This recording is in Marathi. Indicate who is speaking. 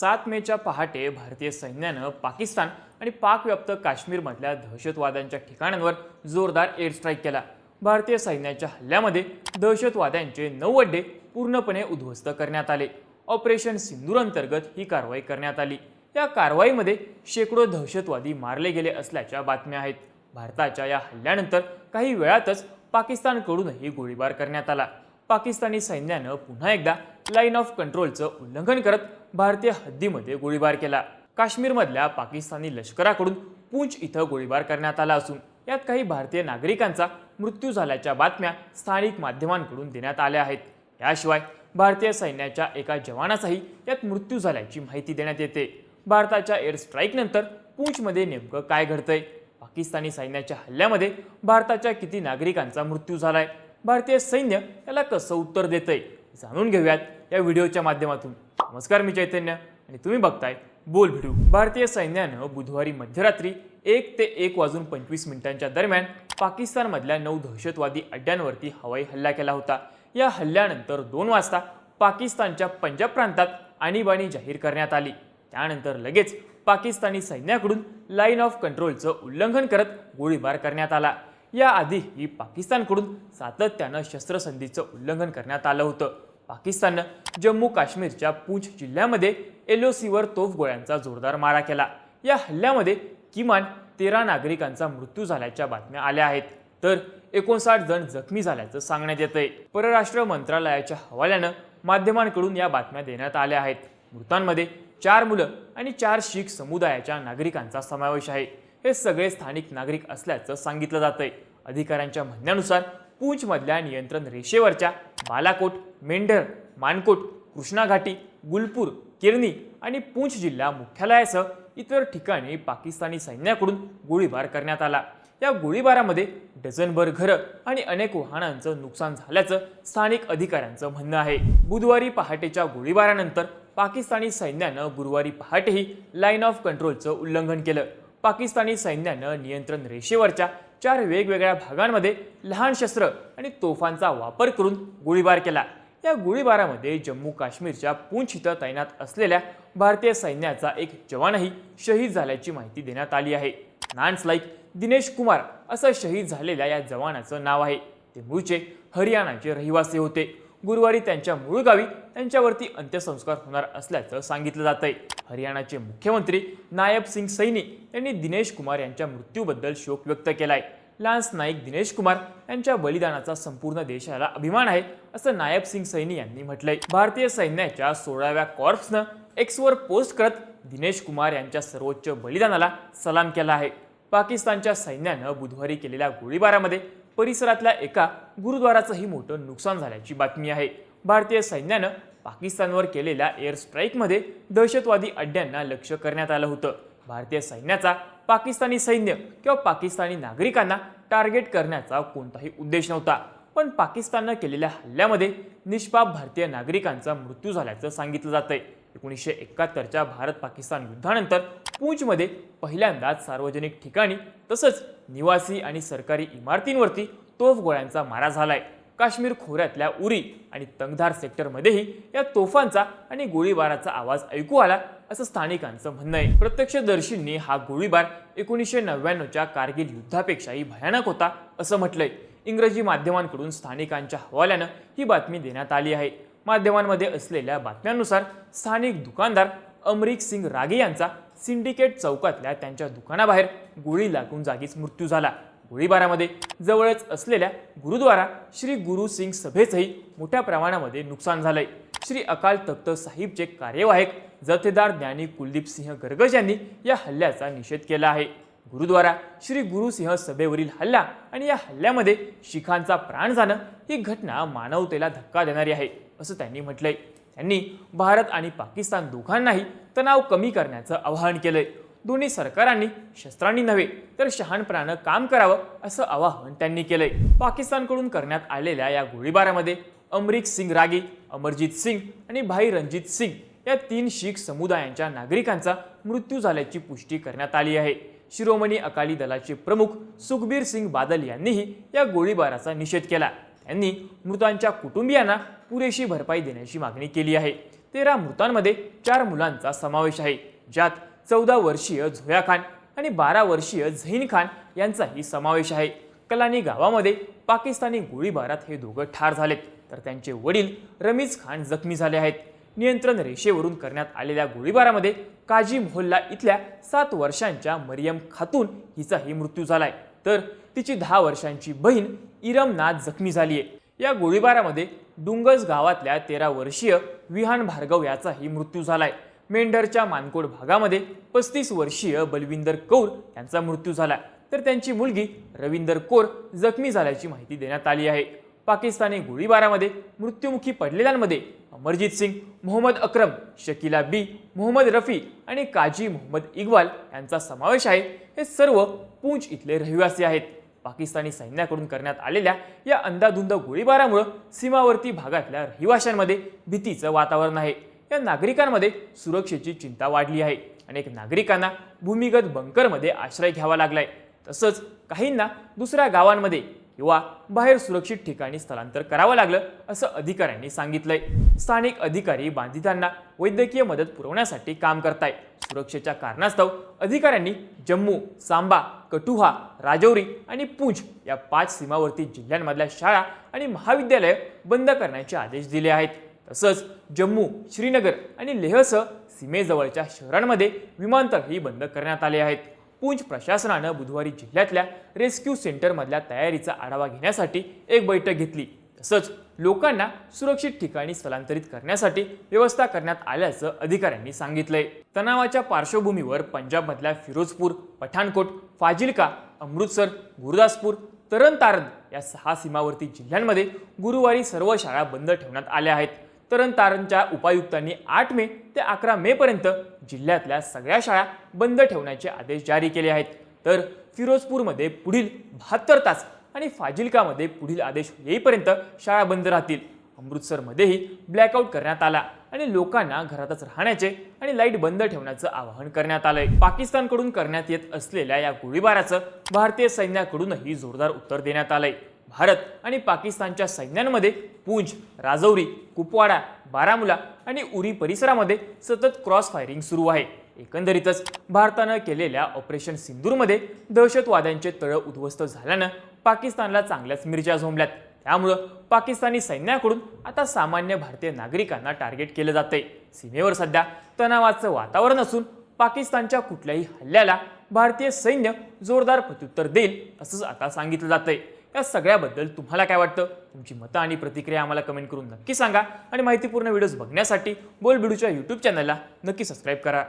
Speaker 1: सात मेच्या पहाटे भारतीय सैन्यानं पाकिस्तान आणि पाकव्याप्त काश्मीरमधल्या दहशतवाद्यांच्या ठिकाणांवर जोरदार एअर स्ट्राईक केला. भारतीय सैन्याच्या हल्ल्यामध्ये दहशतवाद्यांचे नऊ अड्डे पूर्णपणे उद्ध्वस्त करण्यात आले. ऑपरेशन सिंदूर अंतर्गत ही कारवाई करण्यात आली. या कारवाईमध्ये शेकडो दहशतवादी मारले गेले असल्याच्या बातम्या आहेत. भारताच्या या हल्ल्यानंतर काही वेळातच पाकिस्तानकडूनही गोळीबार करण्यात आला. पाकिस्तानी सैन्यानं पुन्हा एकदा लाईन ऑफ कंट्रोलचं उल्लंघन करत भारतीय हद्दीमध्ये गोळीबार केला. काश्मीरमधल्या पाकिस्तानी लष्कराकडून पूंछ इथं गोळीबार करण्यात आला असून यात काही भारतीय नागरिकांचा मृत्यू झाल्याच्या बातम्या स्थानिक माध्यमांकडून देण्यात आल्या आहेत. याशिवाय भारतीय सैन्याच्या एका जवानाचाही यात मृत्यू झाल्याची माहिती देण्यात येते. भारताच्या एअर स्ट्राईकनंतर पूंछमध्ये नेमकं काय घडतंय? पाकिस्तानी सैन्याच्या हल्ल्यामध्ये भारताच्या किती नागरिकांचा मृत्यू झालाय? भारतीय सैन्य याला कसं उत्तर देतंय? जाणून घेऊयात या व्हिडिओच्या माध्यमातून. नमस्कार मी चैतन्य आणि तुम्ही बघताय बोल व्हिडिओ भारतीय सैन्यानं बुधवारी मध्यरात्री एक ते एक वाजून पंचवीस मिनिटांच्या दरम्यान पाकिस्तानमधल्या नऊ दहशतवादी अड्ड्यांवरती हवाई हल्ला केला होता. या हल्ल्यानंतर दोन वाजता पाकिस्तानच्या पंजाब प्रांतात आणीबाणी जाहीर करण्यात आली. त्यानंतर लगेच पाकिस्तानी सैन्याकडून लाईन ऑफ कंट्रोलचं उल्लंघन करत गोळीबार करण्यात आला. याआधीही पाकिस्तानकडून सातत्यानं शस्त्रसंधीचं उल्लंघन करण्यात आलं होतं. पाकिस्ताननं जम्मू काश्मीरच्या पूंछ जिल्ह्यामध्ये एल ओ सीवर तोफगोळ्यांचा जोरदार मारा केला. या हल्ल्यामध्ये किमान तेरा नागरिकांचा मृत्यू झाल्याच्या बातम्या आल्या आहेत. तर एकोणसाठ जण जखमी झाल्याचं सांगण्यात येतंय. परराष्ट्र मंत्रालयाच्या हवाल्यानं माध्यमांकडून या बातम्या देण्यात आल्या आहेत. मृतांमध्ये चार मुलं आणि चार शीख समुदायाच्या नागरिकांचा समावेश आहे. हे सगळे स्थानिक नागरिक असल्याचं सांगितलं जातंय. अधिकाऱ्यांच्या म्हणण्यानुसार पूंछमधल्या नियंत्रण रेषेवरच्या बालाकोट मेंढर मानकोट कृष्णा घाटी गुलपूर किरनी आणि पूंछ जिल्हा मुख्यालयासह इतर ठिकाणी पाकिस्तानी सैन्याकडून गोळीबार करण्यात आला. या गोळीबारामध्ये डझनभर घरं आणि अनेक वाहनांचं नुकसान झाल्याचं स्थानिक अधिकाऱ्यांचं म्हणणं आहे. बुधवारी पहाटेच्या गोळीबारानंतर पाकिस्तानी सैन्यानं गुरुवारी पहाटेही लाईन ऑफ कंट्रोलचं उल्लंघन केलं. पाकिस्तानी सैन्यानं नियंत्रण रेषेवरच्या चार वेगवेगळ्या भागांमध्ये लहान शस्त्र आणि तोफांचा वापर करून गोळीबार केला. या गोळीबारामध्ये जम्मू काश्मीरच्या पूंछ इथं तैनात असलेल्या भारतीय सैन्याचा एक जवानही शहीद झाल्याची माहिती देण्यात आली आहे. नान्स लाईक दिनेश कुमार असं शहीद झालेल्या या जवानाचं नाव आहे. ते मूळचे हरियाणाचे रहिवासी होते. गुरुवारी त्यांच्या मूळ गावी त्यांच्यावरती अंत्यसंस्कार होणार असल्याचं सांगितलं जात आहे हरियाणाचे मुख्यमंत्री नायब सिंग सैनी यांनी दिनेश कुमार यांच्या मृत्यूबद्दल शोक व्यक्त केला आहे लान्स नाईक दिनेश कुमार यांच्या बलिदानाचा संपूर्ण देशाला अभिमान आहे असं नायब सिंग सैनी यांनी म्हटलंय. भारतीय सैन्याच्या सोळाव्या कॉर्प्सनं एक्सवर पोस्ट करत दिनेश कुमार यांच्या सर्वोच्च बलिदानाला सलाम केला आहे. पाकिस्तानच्या सैन्यानं बुधवारी केलेल्या गोळीबारामध्ये परिसरातल्या एका गुरुद्वाराचंही मोठं नुकसान झाल्याची बातमी आहे. भारतीय सैन्यानं पाकिस्तानवर केलेल्या एअर स्ट्राईकमध्ये दहशतवादी अड्ड्यांना लक्ष करण्यात आलं होतं. भारतीय सैन्याचा पाकिस्तानी सैन्य किंवा पाकिस्तानी नागरिकांना टार्गेट करण्याचा कोणताही उद्देश नव्हता. पण पाकिस्ताननं केलेल्या हल्ल्यामध्ये निष्पाप भारतीय नागरिकांचा मृत्यू झाल्याचं सांगितलं जातंय. एकोणीसशे एकाहत्तरच्या भारत पाकिस्तान युद्धानंतर पूंछमध्ये पहिल्यांदाच सार्वजनिक ठिकाणी तसंच निवासी आणि सरकारी इमारतींवरती तोफगोळ्यांचा मारा झालाय. काश्मीर खोऱ्यातल्या उरी आणि तंगधार सेक्टरमध्येही या तोफांचा आणि गोळीबाराचा आवाज ऐकू आला असं स्थानिकांचं म्हणणं आहे. प्रत्यक्षदर्शींनी हा गोळीबार एकोणीसशे नव्याण्णवच्या कारगिल युद्धापेक्षाही भयानक होता असं म्हटलंय. इंग्रजी माध्यमांकडून स्थानिकांच्या हवाल्यानं ही बातमी देण्यात आली आहे. माध्यमांमध्ये असलेल्या बातम्यांनुसार स्थानिक दुकानदार अमरिक सिंग रागे यांचा सिंडिकेट चौकातल्या त्यांच्या दुकानाबाहेर गोळी लागून जागीच मृत्यू झाला. गोळीबारामध्ये जवळच असलेल्या गुरुद्वारा श्री गुरु सिंग सभेचंही मोठ्या प्रमाणामध्ये नुकसान झालंय. श्री अकाल तख्त साहिबचे कार्यवाहक जथेदार ज्ञानी कुलदीप सिंह गर्गज यांनी या हल्ल्याचा निषेध केला आहे. गुरुद्वारा श्री गुरुसिंह सभेवरील हल्ला आणि या हल्ल्यामध्ये शिखांचा प्राण जाणं ही घटना मानवतेला धक्का देणारी आहे असं त्यांनी म्हटलंय. त्यांनी भारत आणि पाकिस्तान दोघांनाही तणाव कमी करण्याचं आवाहन केलंय. दोन्ही सरकारांनी शस्त्रांनी नव्हे तर शहाणपणानं काम करावं असं आवाहन त्यांनी केलंय. पाकिस्तानकडून करण्यात आलेल्या या गोळीबारामध्ये अमरिक सिंग रागी अमरजीत सिंग आणि भाई रणजित सिंग या तीन शीख समुदायांच्या नागरिकांचा मृत्यू झाल्याची पुष्टी करण्यात आली आहे. शिरोमणी अकाली दलाचे प्रमुख सुखबीर सिंग बादल यांनीही या गोळीबाराचा निषेध केला. त्यांनी मृतांच्या कुटुंबियांना पुरेशी भरपाई देण्याची मागणी केली आहे. तेरा मृतांमध्ये चार मुलांचा समावेश आहे ज्यात चौदा वर्षीय झोया खान आणि बारा वर्षीय झहीन खान यांचाही समावेश आहे. कलानी गावामध्ये पाकिस्तानी गोळीबारात हे दोघं ठार झालेत. तर त्यांचे वडील रमीज खान जखमी झाले आहेत. नियंत्रण रेषेवरून करण्यात आलेल्या गोळीबारामध्ये काजी मोहल्ला इथल्या सात वर्षांच्या मरियम खातून हिचाही मृत्यू झालाय. तर तिची दहा वर्षांची बहीण इरम नाथ जखमी झाली आहे या गोळीबारामध्ये डुंगस गावातल्या तेरा वर्षीय विहान भार्गव याचाही मृत्यू झालाय. मेंढरच्या मानकोड भागामध्ये पस्तीस वर्षीय बलविंदर कौर यांचा मृत्यू झाला. तर त्यांची मुलगी रविंदर कौर जखमी झाल्याची माहिती देण्यात आली आहे. पाकिस्तानी गोळीबारामध्ये मृत्युमुखी पडलेल्यांमध्ये अमरजित सिंग मोहम्मद अक्रम शकीला बी मोहम्मद रफी आणि काजी मोहम्मद इक्बाल यांचा समावेश आहे. हे सर्व पूंछ इथले रहिवासी आहेत. पाकिस्तानी सैन्याकडून करण्यात आलेल्या या अंदाधुंद गोळीबारामुळं सीमावर्ती भागातल्या रहिवाशांमध्ये भीतीचं वातावरण आहे. या नागरिकांमध्ये सुरक्षेची चिंता वाढली आहे. अनेक नागरिकांना भूमिगत बंकरमध्ये आश्रय घ्यावा लागलाय. तसंच काहींना दुसऱ्या गावांमध्ये किंवा बाहेर सुरक्षित ठिकाणी स्थलांतर करावं लागलं असं अधिकाऱ्यांनी सांगितलंय. स्थानिक अधिकारी बाधितांना वैद्यकीय मदत पुरवण्यासाठी काम करताय सुरक्षेच्या कारणास्तव अधिकाऱ्यांनी जम्मू सांबा कठुहा राजौरी आणि पूंछ या पाच सीमावर्ती जिल्ह्यांमधल्या शाळा आणि महाविद्यालय बंद करण्याचे आदेश दिले आहेत. तसंच जम्मू श्रीनगर आणि लेहसह सीमेजवळच्या शहरांमध्ये विमानतळही बंद करण्यात आले आहेत. पूंछ प्रशासनानं बुधवारी जिल्ह्यातल्या रेस्क्यू सेंटरमधल्या तयारीचा आढावा घेण्यासाठी एक बैठक घेतली. तसंच लोकांना सुरक्षित ठिकाणी स्थलांतरित करण्यासाठी व्यवस्था करण्यात आल्याचं अधिकाऱ्यांनी सांगितलंय. तणावाच्या पार्श्वभूमीवर पंजाबमधल्या फिरोजपूर पठाणकोट फाजिलका अमृतसर गुरुदासपूर तरण तारण या सहा सीमावर्ती जिल्ह्यांमध्ये गुरुवारी सर्व शाळा बंद ठेवण्यात आल्या आहेत. तरण तारणच्या उपायुक्तांनी आठ मे ते अकरा मे पर्यंत जिल्ह्यातल्या सगळ्या शाळा बंद ठेवण्याचे आदेश जारी केले आहेत. तर फिरोजपूरमध्ये पुढील बहात्तर तास आणि फाजिलकामध्ये पुढील आदेश येईपर्यंत शाळा बंद राहतील. अमृतसरमध्येही ब्लॅकआउट करण्यात आला आणि लोकांना घरातच राहण्याचे आणि लाइट बंद ठेवण्याचं आवाहन करण्यात आलंय. पाकिस्तानकडून करण्यात येत असलेल्या या गोळीबाराचं भारतीय सैन्याकडूनही जोरदार उत्तर देण्यात आलंय. भारत आणि पाकिस्तानच्या सैन्यांमध्ये पूंज राजौरी कुपवाडा बारामुला आणि उरी परिसरामध्ये सतत क्रॉस फायरिंग सुरू आहे. एकंदरीतच भारतानं केलेल्या ऑपरेशन सिंदूरमध्ये दहशतवाद्यांचे तळ उद्ध्वस्त झाल्यानं पाकिस्तानला चांगल्याच मिरच्या झोंबल्यात. त्यामुळं पाकिस्तानी सैन्याकडून आता सामान्य भारतीय नागरिकांना टार्गेट केलं जातंय. सीमेवर सध्या तणावाचं वातावरण असून पाकिस्तानच्या कुठल्याही हल्ल्याला भारतीय सैन्य जोरदार प्रत्युत्तर देईल असंच आता सांगितलं जातंय. या सगळ्याबद्दल तुम्हाला काय वाटतं? तुमची मतं आणि प्रतिक्रिया आम्हाला कमेंट करून नक्की सांगा. आणि माहितीपूर्ण व्हिडिओज बघण्यासाठी बोल बिडूच्या यूट्यूब चॅनलला नक्की सबस्क्राईब करा.